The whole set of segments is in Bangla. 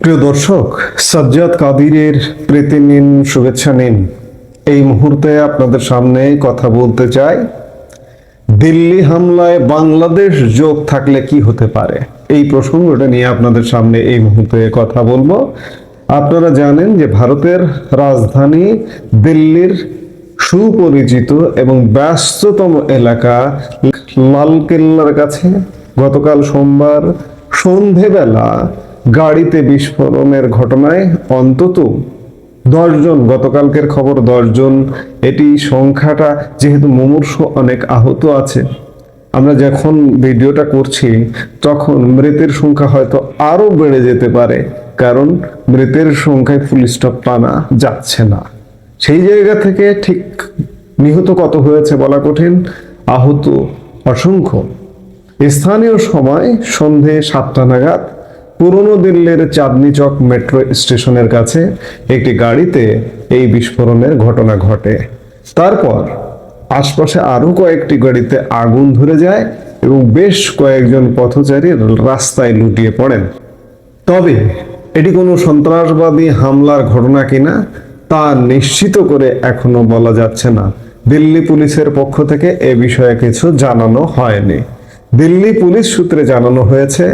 প্রিয় দর্শক, সাজ্জাদ কাদিরের প্রীতি নিন শুভেচ্ছা নিন। এই মুহূর্তে আপনাদের সামনে কথা বলতে চাই, দিল্লি হামলায় বাংলাদেশ যোগ থাকলে কি হতে পারে? এই প্রসঙ্গটা নিয়ে আপনাদের সামনে এই মুহূর্তে কথা বলব। আপনারা জানেন যে ভারতের রাজধানী দিল্লির সুপরিচিত এবং ব্যস্ততম এলাকা লালকেল্লার কাছে গতকাল সোমবার সন্ধেবেলা গাড়িতে বিস্ফোরণের ঘটনায় অন্তত দশজন, গতকালকের খবর দশজন। এটি সংখ্যাটা যেহেতু মুমূর্ষ অনেক আহত আছে। আমরা যখন ভিডিওটা করছি, তখন মৃতের সংখ্যা হয়তো আরও বেড়ে যেতে পারে, কারণ মৃতের সংখ্যায় ফুল স্টপ টানা যাচ্ছে না। সেই জায়গা থেকে ঠিক নিহত কত হয়েছে বলা কঠিন? আহত অসংখ্য। স্থানীয় সময় সন্ধে সাতটা নাগাদ পুরনো দিল্লির চাঁদনি চক মেট্রো স্টেশনের কাছে একটি গাড়িতে এই বিস্ফোরণের ঘটনা ঘটে। তারপর আশপাশে আরও কয়েকটি গাড়িতে আগুন ধরে যায় এবং বেশ কয়েকজন পথচারী রাস্তায় লুটিয়ে পড়েন। তবে এটি কোনো সন্ত্রাসবাদী হামলার ঘটনা কিনা, তা নিশ্চিত করে এখনও বলা যাচ্ছে না। দিল্লি পুলিশের পক্ষ থেকে এ বিষয়ে কিছু জানানো হয়নি। দিল্লি পুলিশ সূত্রে জানানো হয়েছে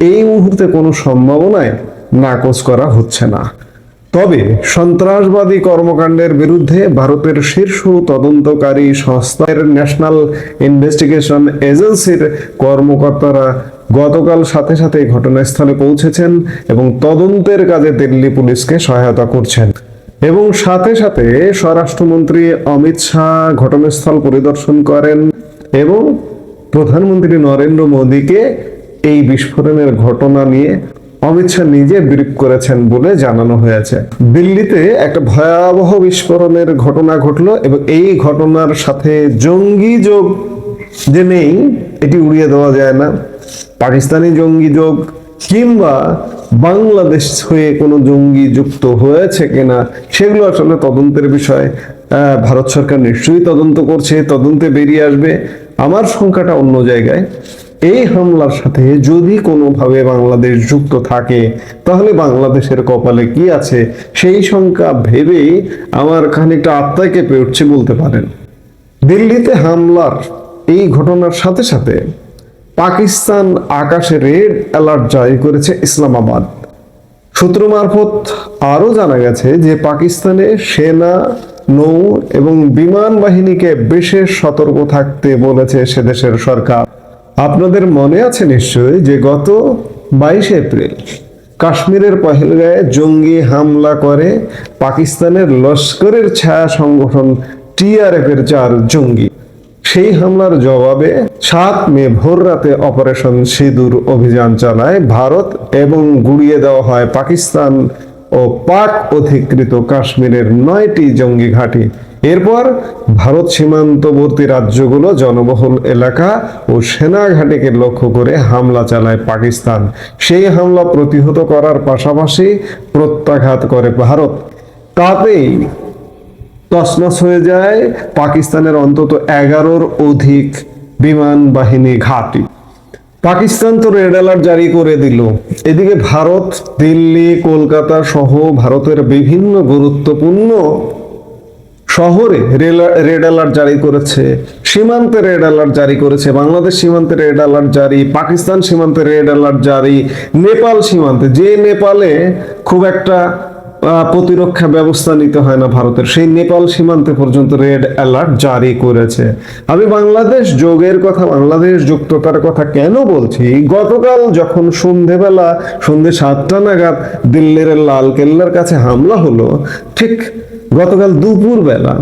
এই মুহূর্তে কোনো সম্ভাবনায় নাকচ করা হচ্ছে না। তবে সন্ত্রাসবাদী কর্মকাণ্ডের বিরুদ্ধে ভারতের শীর্ষ তদন্তকারী সংস্থার ন্যাশনাল ইনভেস্টিগেশন এজেন্সির কর্মকর্তারা গতকাল সাথে সাথে ঘটনাস্থলে পৌঁছেছেন এবং তদন্তের কাজে দিল্লি পুলিশকে সহায়তা করছেন। এবং সাথে সাথে স্বরাষ্ট্রমন্ত্রী অমিত শাহ ঘটনাস্থল পরিদর্শন করেন এবং প্রধানমন্ত্রী নরেন্দ্র মোদীকে এই বিস্ফোরণের ঘটনা নিয়ে অমিত শাহ নিজে ব্রিফ করেছেন বলে জানানো হয়েছে। দিল্লিতে একটা ভয়াবহ বিস্ফোরণের ঘটনা ঘটলো এবং এই ঘটনার সাথে জঙ্গি যোগ যে নেই, এটি উড়িয়ে দেওয়া যায় না। পাকিস্তানি জঙ্গি যোগ কিংবা বাংলাদেশ হয়ে কোনো জঙ্গি যুক্ত হয়েছে কিনা, সেগুলো আসলে তদন্তের বিষয়। ভারত সরকার নিশ্চয়ই তদন্ত করছে, তদন্তে বেরিয়ে আসবে। আমার সংখ্যাটা অন্য জায়গায়। এই হামলার সাথে যদি কোনোভাবে বাংলাদেশ যুক্ত থাকে, তাহলে বাংলাদেশের কপালে কি আছে সেই সংখ্যা ভেবেই আমার খানিকটা আত্মায় কেঁপে উঠছে বলতে পারেন। দিল্লিতে হামলার এই ঘটনার সাথে সাথে পাকিস্তান আকাশে রেড অ্যালার্ট জারি করেছে ইসলামাবাদ। সূত্র মারফত আরও জানা গেছে যে পাকিস্তানে সেনা, নৌ এবং বিমান বাহিনীকে বিশেষ সতর্ক থাকতে বলেছে সে দেশের সরকার। আপনাদের মনে আছে নিশ্চয়ই যে গত বাইশে এপ্রিল কাশ্মীরের পহেলগাঁয়ে জঙ্গি হামলা করে পাকিস্তানের লস্করের ছায়া সংগঠন টিআরএফ এর চার জঙ্গি। সেই হামলার জবাবে সাত মে ভোর রাতে অপারেশন সিঁদুর অভিযান চালায় ভারত এবং গুড়িয়ে দেওয়া হয় পাকিস্তান ও পাক অধিকৃত কাশ্মীরের নয়টি জঙ্গি ঘাঁটি। এরপর ভারত সীমান্তবর্তী রাজ্যগুলো, জনবহুল এলাকা ও সেনা ঘাঁটিকে লক্ষ্য করে হামলা চালায় পাকিস্তান। সেই হামলা প্রতিহত করার পাশাপাশি প্রত্যাঘাত করে ভারত। তাতেই তছনছ হয়ে যায় পাকিস্তানের অন্তত এগারোর অধিক বিমান বাহিনী ঘাঁটি। পাকিস্তান তো রেড অ্যালার্ট জারি করে দিল। এদিকে ভারত, দিল্লি, কলকাতা সহ ভারতের বিভিন্ন গুরুত্বপূর্ণ শহরে রেড অ্যালার্ট জারি করেছে, সীমান্তে রেড অ্যালার্ট জারি করেছে, বাংলাদেশ সীমান্তে রেড অ্যালার্ট জারি, পাকিস্তান সীমান্তে রেড অ্যালার্ট জারি, নেপাল সীমান্তে, যে নেপালে খুব একটা প্রতিরক্ষা ব্যবস্থা নিতে হয় না ভারতের, সেই নেপাল সীমান্তে পর্যন্ত রেড অ্যালার্ট জারি করেছে। আমি বাংলাদেশ যোগের কথা, বাংলাদেশ যুক্ততার কথা কেন বলছি? গতকাল যখন সন্ধেবেলা, সন্ধে সাতটা নাগাদ দিল্লির লাল কেল্লার কাছে হামলা হলো, ঠিক গতকাল দুপুর বেলা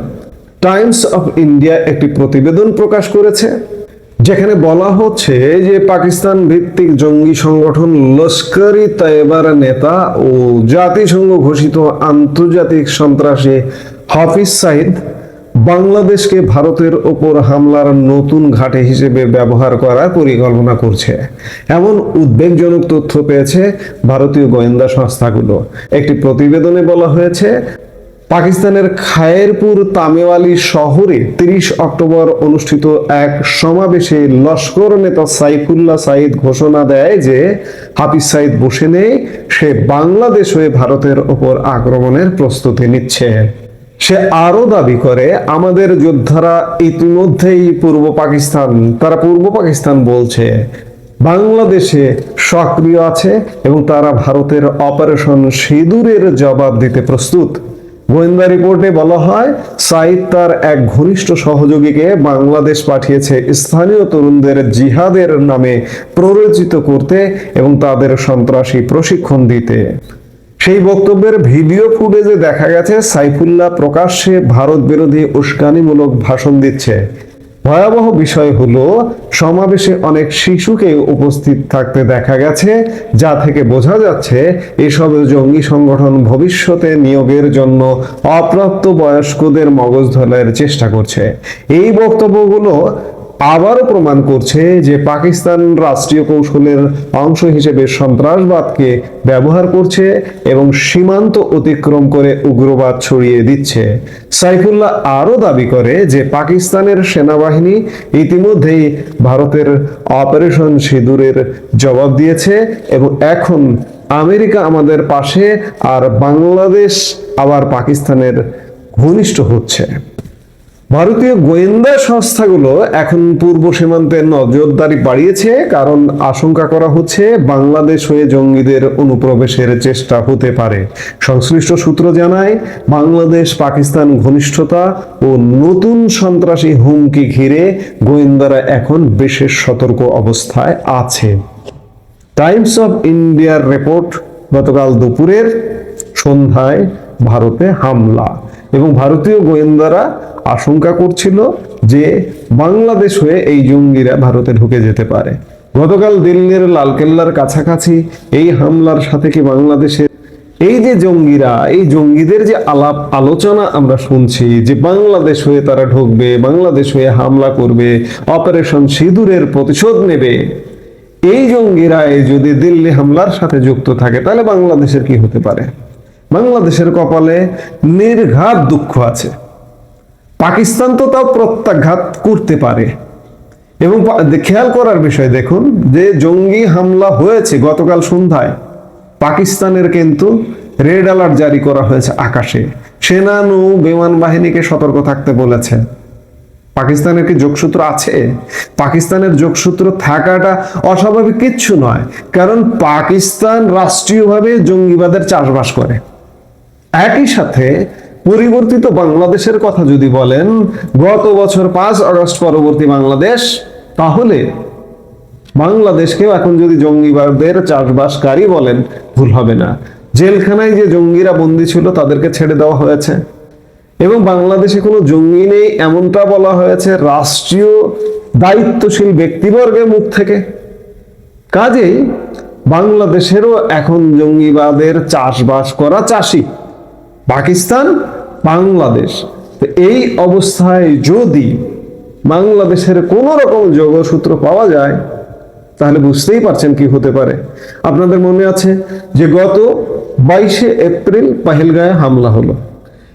টাইমস অফ ইন্ডিয়া একটি প্রতিবেদন প্রকাশ করেছে, যেখানে বলা হচ্ছে যে পাকিস্তান ভিত্তিক জঙ্গি সংগঠন লস্কর ই তৈবার নেতা ও জাতিসংঘ ঘোষিত আন্তর্জাতিক সন্ত্রাসী হাফিজ সাইদ বাংলাদেশকে ভারতের ওপর হামলার নতুন ঘাটে হিসেবে ব্যবহার করার পরিকল্পনা করছে। এমন উদ্বেগজনক তথ্য পেয়েছে ভারতীয় গোয়েন্দা সংস্থাগুলো। একটি প্রতিবেদনে বলা হয়েছে পাকিস্তানের খায়েরপুর তামেওয়ালি শহরে তিরিশ অক্টোবর অনুষ্ঠিত এক সমাবেশে লস্কর নেতা সাইফুল্লাহ সাইদ ঘোষণা দেয় যে হাফিজ সাইদ বসে নেই, সে বাংলাদেশ হয়ে ভারতের ওপর আক্রমণের প্রস্তুতি নিচ্ছে। সে আরও দাবি করে, আমাদের যোদ্ধারা ইতিমধ্যেই পূর্ব পাকিস্তান, তারা পূর্ব পাকিস্তান বলছে, বাংলাদেশে সক্রিয় আছে এবং তারা ভারতের অপারেশন সিঁদুরের জবাব দিতে প্রস্তুত। গোয়েন্দা রিপোর্টে বলা হয় সাইদ তার এক ঘনিষ্ঠ সহযোগীকে বাংলাদেশ পাঠিয়েছে স্থানীয় তরুণদের জিহাদের নামে প্ররোচিত করতে এবং তাদের সন্ত্রাসী প্রশিক্ষণ দিতে। সেই বক্তব্যের ভিডিও ফুটেজে দেখা গেছে, সাইফুল্লাহ প্রকাশ্যে ভারত বিরোধী উস্কানিমূলক ভাষণ দিচ্ছে। ভয়াবহ বিষয় হলো, সমাবেশে অনেক শিশুকে উপস্থিত থাকতে দেখা গেছে, যা থেকে বোঝা যাচ্ছে এসব জঙ্গি সংগঠন ভবিষ্যতে নিয়োগের জন্য অপ্রাপ্ত বয়স্কদের মগজ ধলাইয়ের চেষ্টা করছে। এই বক্তব্যগুলো আবারও প্রমাণ করছে যে পাকিস্তান রাষ্ট্রীয় কৌশলের অংশ হিসেবে সন্ত্রাসবাদকে ব্যবহার করছে এবং সীমান্ত অতিক্রম করে উগ্রবাদ ছড়িয়ে দিচ্ছে। সাইফুল্লাহ আরও দাবি করে যে পাকিস্তানের সেনাবাহিনী ইতিমধ্যেই ভারতের অপারেশন সিঁদুরের জবাব দিয়েছে এবং এখন আমেরিকা আমাদের পাশে আর বাংলাদেশ আবার পাকিস্তানের ঘনিষ্ঠ হচ্ছে। ভারতীয় গোয়েন্দা সংস্থাগুলো এখন পূর্ব সীমান্তে নজরদারি বাড়িয়েছে, কারণ আশঙ্কা করা হচ্ছে বাংলাদেশ হয়ে জঙ্গিদের অনুপ্রবেশের চেষ্টা হতে পারে। সংশ্লিষ্ট সূত্র জানায়, বাংলাদেশ, পাকিস্তান ঘনিষ্ঠতা ও নতুন সন্ত্রাসী হুমকি ঘিরে গোয়েন্দারা এখন বিশেষ সতর্ক অবস্থায় আছে। টাইমস অফ ইন্ডিয়ার রিপোর্ট গতকাল দুপুরের সন্ধ্যায় ভারতে হামলা। এবং ভারতীয় গোয়েন্দারা আশঙ্কা করছিল যে বাংলাদেশ হয়ে এই জঙ্গিরা ভারতে ঢুকে যেতে পারে। গতকাল দিল্লির লালকেল্লার কাছাকাছি এই হামলার সাথে কি বাংলাদেশের এই যে জঙ্গিরা, এই জঙ্গিদের যে আলাপ আলোচনা আমরা শুনছি যে বাংলাদেশ হয়ে তারা ঢুকবে, বাংলাদেশ হয়ে হামলা করবে, অপারেশন সিঁদুরের প্রতিশোধ নেবে, এই জঙ্গিরা যদি দিল্লি হামলার সাথে যুক্ত থাকে, তাহলে বাংলাদেশের কি হতে পারে? বাংলাদেশের কপালে নির্ঘাত দুঃখ আছে। পাকিস্তান তো তাও প্রত্যাঘাত করতে পারে। এবং খেয়াল করার বিষয় দেখুন যে জঙ্গি হামলা হয়েছে গতকাল সন্ধ্যায়। পাকিস্তানের কিন্তু রেড অ্যালার্ট জারি করা হয়েছে আকাশে। সেনা, নৌ, বিমান বাহিনীকে সতর্ক থাকতে বলেছে। পাকিস্তানের কি যোগসূত্র আছে? পাকিস্তানের যোগসূত্র থাকাটা অস্বাভাবিক কিচ্ছু নয়, কারণ পাকিস্তান রাষ্ট্রীয়ভাবে জঙ্গিবাদের চাষবাস করে। একই সাথে পরিবর্তিত বাংলাদেশের কথা যদি বলেন, গত বছর পাঁচ আগস্ট পরবর্তী বাংলাদেশ, তাহলে বাংলাদেশকেও এখন যদি জঙ্গিবাদের চাষবাসকারী বলেন, ভুল হবে না। জেলখানায় যে জঙ্গিরা বন্দী ছিল, তাদেরকে ছেড়ে দেওয়া হয়েছে। এবং বাংলাদেশে কোনো জঙ্গি নেই, এমনটা বলা হয়েছে রাষ্ট্রীয় দায়িত্বশীল ব্যক্তিবর্গের মুখ থেকে। কাজেই বাংলাদেশেরও এখন জঙ্গিবাদের চাষবাস করা চাষি। পাকিস্তান, বাংলাদেশ। তো এই অবস্থায় যদি বাংলাদেশের কোনো রকম যোগসূত্র পাওয়া যায়, তাহলে বুঝতেই পারছেন কি হতে পারে। আপনাদের মনে আছে যে গত বাইশে এপ্রিল পাহেলগাঁয়ে হামলা হলো।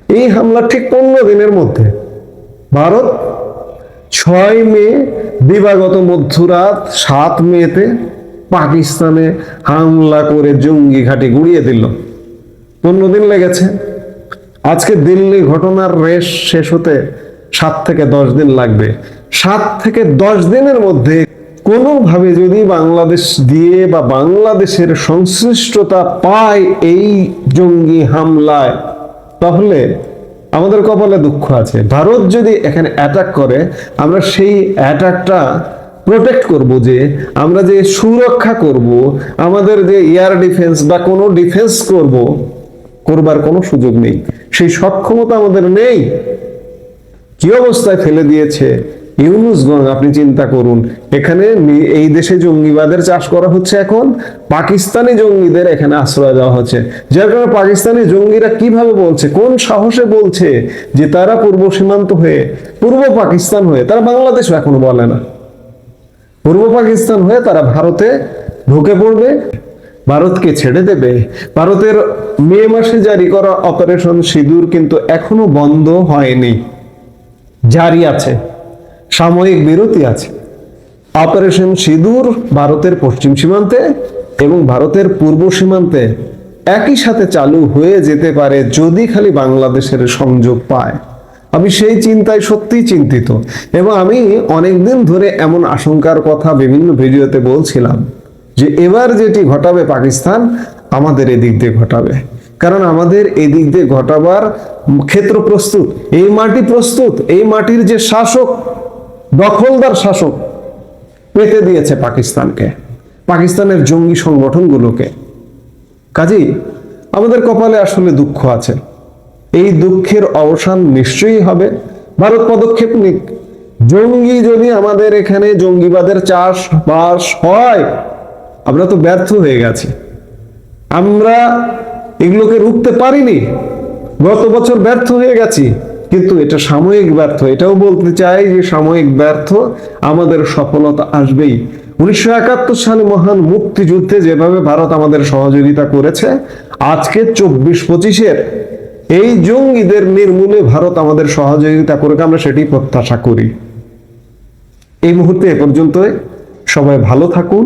এই হামলা ঠিক পনেরো দিনের মধ্যে। ভারত ছয় মে দিবাগত মধ্যরাত সাত মেতে পাকিস্তানে হামলা করে জঙ্গি ঘাঁটি গুড়িয়ে দিল। পনেরো দিন লেগেছে। আজকে দিল্লি ঘটনার রেশ শেষ হতে সাত থেকে দশ দিন লাগবে। সাত থেকে দশ দিনের মধ্যে কোনোভাবে যদি বাংলাদেশ দিয়ে বা বাংলাদেশের সংশ্লিষ্টতা পায় এই জঙ্গি হামলায়, তাহলে আমাদের কপালে দুঃখ আছে। ভারত যদি এখানে অ্যাটাক করে, আমরা সেই অ্যাটাকটা প্রোটেক্ট করব যে, আমরা যে সুরক্ষা করব, আমাদের যে এয়ার ডিফেন্স বা কোনো ডিফেন্স করব, করবার কোনো সুযোগ নেই। সেই সক্ষমতা আমাদের নেই। কি অবস্থায় ফেলে দিয়েছে? ইউনুসগঞ্জ আপনি চিন্তা করুন, এখানে এই দেশে জঙ্গিবাদের চাষ করা হচ্ছে এখন, পাকিস্তানি জঙ্গিদের এখানে আশ্রয় দেওয়া হচ্ছে। যার কারণে পাকিস্তানি জঙ্গিরা কীভাবে বলছে, কোন সাহসে বলছে যে তারা পূর্ব সীমান্ত হয়ে, পূর্ব পাকিস্তান হয়ে, তারা বাংলাদেশ এখনও বলে না। পূর্ব পাকিস্তান হয়ে তারা ভারতে ঢুকে পড়বে। ভারতকে ছেড়ে দেবে। ভারতের মে মাসে জারি করা অপারেশন সিঁদুর কিন্তু এখনও বন্ধ হয়নি। জারি আছে। সাময়িক বিরতি আছে। অপারেশন সিঁদুর ভারতের পশ্চিম সীমান্তে এবং ভারতের পূর্ব সীমান্তে একই সাথে চালু হয়ে যেতে পারে যদি খালি বাংলাদেশের সংযোগ পায়। আমি সেই চিন্তায় সত্যিই চিন্তিত এবং আমি অনেকদিন ধরে এমন আশঙ্কার কথা বিভিন্ন ভিডিওতে বলছিলাম। যে এবার যেটি ঘটাবে পাকিস্তান, আমাদের এদিক দিয়ে ঘটাবে। কারণ আমাদের এদিক দিয়ে ঘটাবার ক্ষেত্র প্রস্তুত, এই মাটি প্রস্তুত, এই মাটির যে শাসক, দখলদার শাসক পেতে দিয়েছে পাকিস্তানকে, পাকিস্তানের জঙ্গি সংগঠনগুলোকে। কাজেই আমাদের কপালে আসলে দুঃখ আছে। এই দুঃখের অবসান নিশ্চয়ই হবে। ভারত পদক্ষেপ নিক। জঙ্গি যদি আমাদের এখানে জঙ্গিবাদের চাষ বাস হয় আমরা তো ব্যর্থ হয়ে গেছি। আমরা এগুলোকে রুখতে পারিনি। গত বছর ব্যর্থ হয়ে গেছি, কিন্তু এটা সাময়িক ব্যর্থ। এটাও বলতে চাই যে সাময়িক ব্যর্থ আমাদের সফলতা আসবেই। উনিশশো একাত্তর সালে মহান মুক্তিযুদ্ধে যেভাবে ভারত আমাদের সহযোগিতা করেছে, আজকে চব্বিশ পঁচিশের এই জঙ্গিদের নির্মূলে ভারত আমাদের সহযোগিতা করুক, আমরা সেটি প্রত্যাশা করি। এই মুহূর্তে এ পর্যন্তই। সবাই ভালো থাকুন।